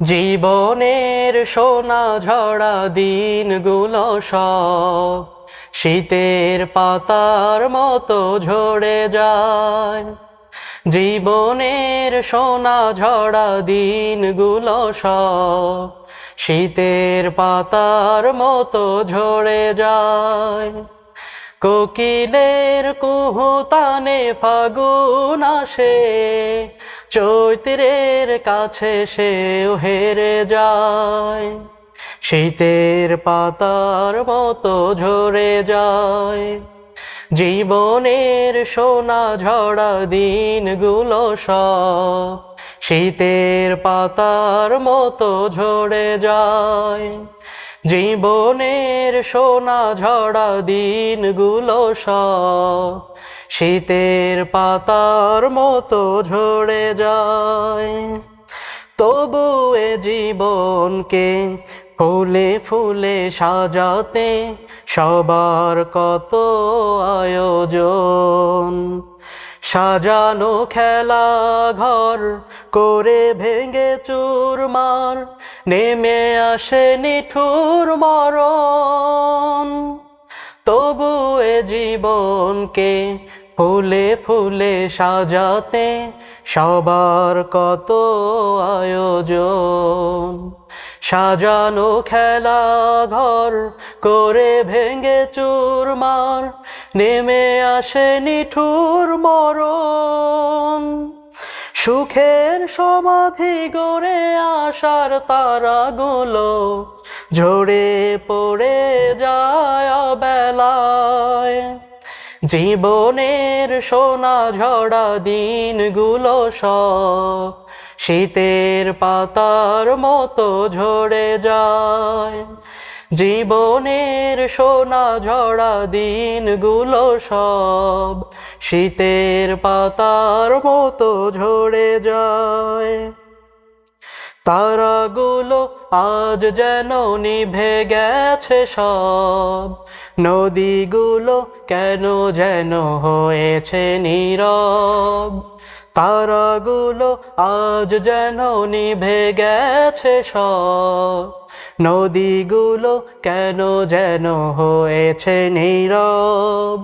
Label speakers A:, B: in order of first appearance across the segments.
A: জীবনের সোনা ঝরা দিনগুলো সব শীতের পাতার মতো ঝরে যায়। জীবনের সোনা ঝরা দিনগুলো সব শীতের পাতার মতো ঝরে যায়। কোকিলের কুহুতানে ফাগুন আসে চৈত্রের কাছে সেও হেরে যায়। শীতের পাতার মতো ঝরে যায়। জীবনের সোনা ঝড়া দিনগুলো সব শীতের পাতার মতো ঝরে যায়। জীবনের সোনা ঝড়া দিনগুলো সব, শীতের পাতার মতো ঝরে যায়। তবু এ জীবনকে ফুলে ফুলে সাজাতে সবার কত আয়োজন। সাজানো খেলা ঘর করে ভেঙে চুরমার, নেমে আসে নিঠুর মরণ। তবু এ জীবনকে ফুলে ফুলে সাজাতে সবার কত আয়োজন। সাজানো খেলা ঘর করে ভেঙে চুরমার নেমে আসে নিঠুর মরণ। সুখের সমাধি গড়ে আসার তারাগুলো ঝরে পড়ে যায় বেলায় জীবনের সোনা ঝড়া দিনগুলো সব শীতের পাতার মতো ঝরে যায়। জীবনের সোনা ঝড়া দিনগুলো সব শীতের পাতার মতো ঝরে যায়। তারাগুলো আজ যেন নিভে গেছে সব। নদীগুলো কেন যেন হয়েছে নীরব। তারাগুলো আজ যেন নিভে গেছে সব। নদীগুলো কেন যেন হয়েছে নীরব?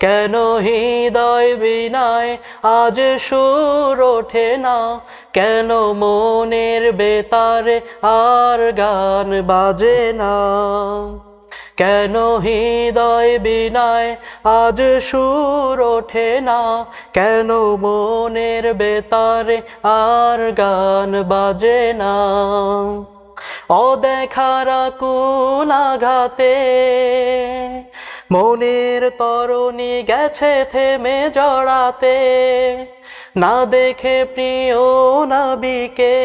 A: কেন হৃদয় বিনায় আজ সুর ওঠে না? কেন মনের বেতারে আর গান বাজে না? কেন হৃদয় বিনায় আজ সুর ওঠে না? কেন মনের বেতারে আর গান বাজে না? অদেখারা কোন আঘাতে। মনের তরণী গেছে থেমে জড়াতে। না দেখে প্রিয় নাবিকে।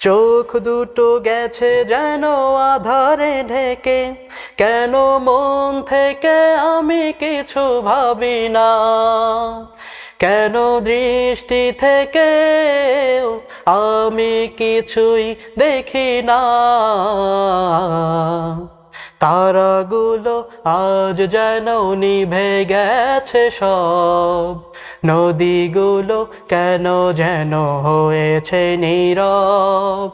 A: চোখ দুটো গেছে যেন আধারে ঢেকে। কেন মন থেকে আমি কিছু ভাবি না? কেন দৃষ্টি থেকে আমি কিছুই দেখি না। তারাগুলো আজ যেন নিভে গেছে সব। নদীগুলো কেন যেন হয়েছে নীরব?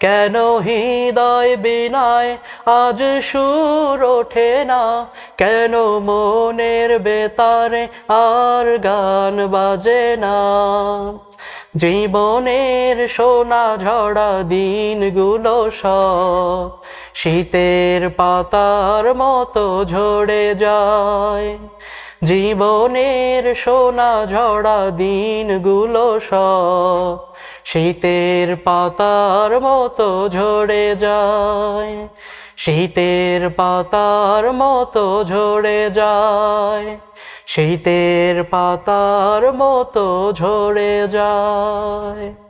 A: কেন হৃদয় বিনায় আজ সুর ওঠে না? কেন মনের বেতারে আর গান বাজে না? জীবনের সোনা ঝড়া দিনগুলো সব শীতের পাতার মতো ঝরে যায়। জীবনের সোনা ঝড়া দিনগুলো সব শীতের পাতার মতো ঝরে যায়। শীতের পাতার মতো ঝরে যায়। শীতের পাতার মতো ঝরে যায়।